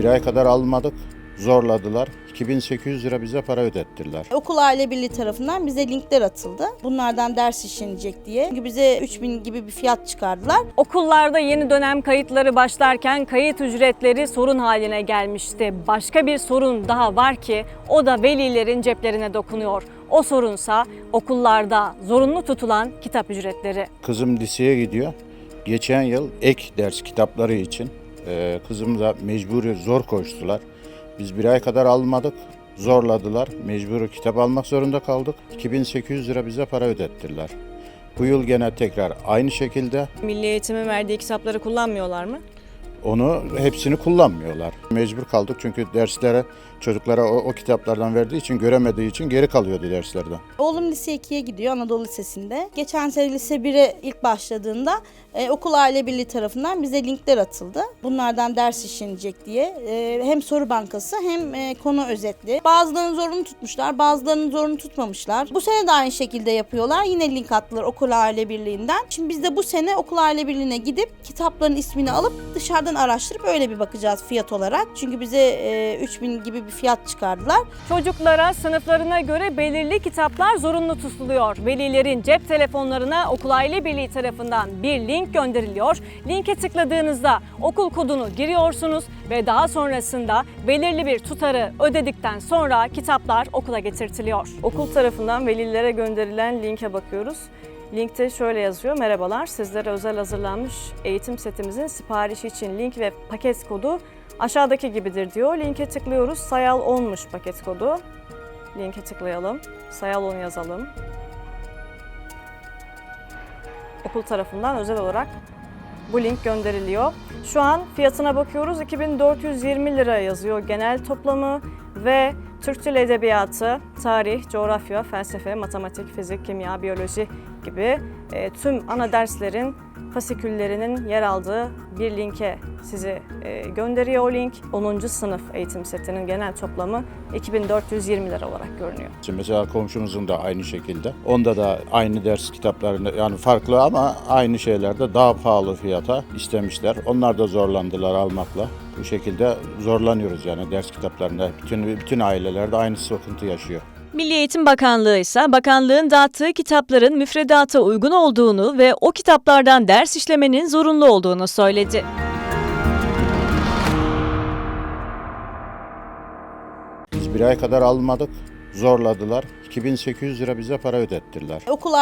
bir ay kadar almadık. Zorladılar. 2800 lira bize para ödettirdiler. Okul Aile Birliği tarafından bize linkler atıldı. Bunlardan ders işlenecek diye. Çünkü bize 3000 gibi bir fiyat çıkardılar. Okullarda yeni dönem kayıtları başlarken kayıt ücretleri sorun haline gelmişti. Başka bir sorun daha var ki o da velilerin ceplerine dokunuyor. O sorunsa okullarda zorunlu tutulan kitap ücretleri. Kızım liseye gidiyor. Geçen yıl ek ders kitapları için e, kızım da mecburi zor koştular. Biz bir ay kadar almadık. Zorladılar. Mecburi kitap almak zorunda kaldık. 2800 lira bize para ödettirdiler. Bu yıl gene tekrar aynı şekilde Milli Eğitim'in verdiği kitapları kullanmıyorlar mı? Onu hepsini kullanmıyorlar. Mecbur kaldık çünkü derslere çocuklara o, o kitaplardan verdiği için göremediği için geri kalıyordu derslerden. Oğlum lise 2'ye gidiyor Anadolu Lisesi'nde. Geçen sene lise 1'e ilk başladığında e, Okul Aile Birliği tarafından bize linkler atıldı. Bunlardan ders işlenecek diye. E, hem soru bankası hem e, konu özetli. Bazılarını zorunlu tutmuşlar, bazılarını zorunlu tutmamışlar. Bu sene de aynı şekilde yapıyorlar. Yine link attılar Okul Aile Birliği'nden. Şimdi biz de bu sene Okul Aile Birliği'ne gidip kitapların ismini alıp dışarıdan araştırıp öyle bir bakacağız fiyat olarak. Çünkü bize e, 3000 gibi bir fiyat çıkardılar. Çocuklara sınıflarına göre belirli kitaplar zorunlu tutuluyor. Velilerin cep telefonlarına Okul Aile Birliği tarafından bir link gönderiliyor. Linke tıkladığınızda okul kodunu giriyorsunuz ve daha sonrasında belirli bir tutarı ödedikten sonra kitaplar okula getirtiliyor. Okul tarafından velilere gönderilen linke bakıyoruz. Linkte şöyle yazıyor. Merhabalar, sizlere özel hazırlanmış eğitim setimizin siparişi için link ve paket kodu aşağıdaki gibidir diyor. Linke tıklıyoruz. Sayal 10'muş paket kodu. Linke tıklayalım. Sayal 10 yazalım. Okul tarafından özel olarak bu link gönderiliyor. Şu an fiyatına bakıyoruz. 2420 lira yazıyor genel toplamı ve Türk Dil Edebiyatı, tarih, coğrafya, felsefe, matematik, fizik, kimya, biyoloji gibi e, tüm ana derslerin fasiküllerinin yer aldığı bir linke sizi e, gönderiyor o link. 10. sınıf eğitim setinin genel toplamı 2420 lira olarak görünüyor. Şimdi Mesela komşumuzun da aynı şekilde. Onda da aynı ders kitaplarında yani farklı ama aynı şeylerde daha pahalı fiyata istemişler. Onlar da zorlandılar almakla. Bu şekilde zorlanıyoruz yani ders kitaplarında. Bütün bütün ailelerde aynı sıkıntı yaşıyor. Milli Eğitim Bakanlığı ise bakanlığın dağıttığı kitapların müfredata uygun olduğunu ve o kitaplardan ders işlemenin zorunlu olduğunu söyledi. Biz bir ay kadar almadık. Zorladılar. 2800 lira bize para ödettirdiler. Okul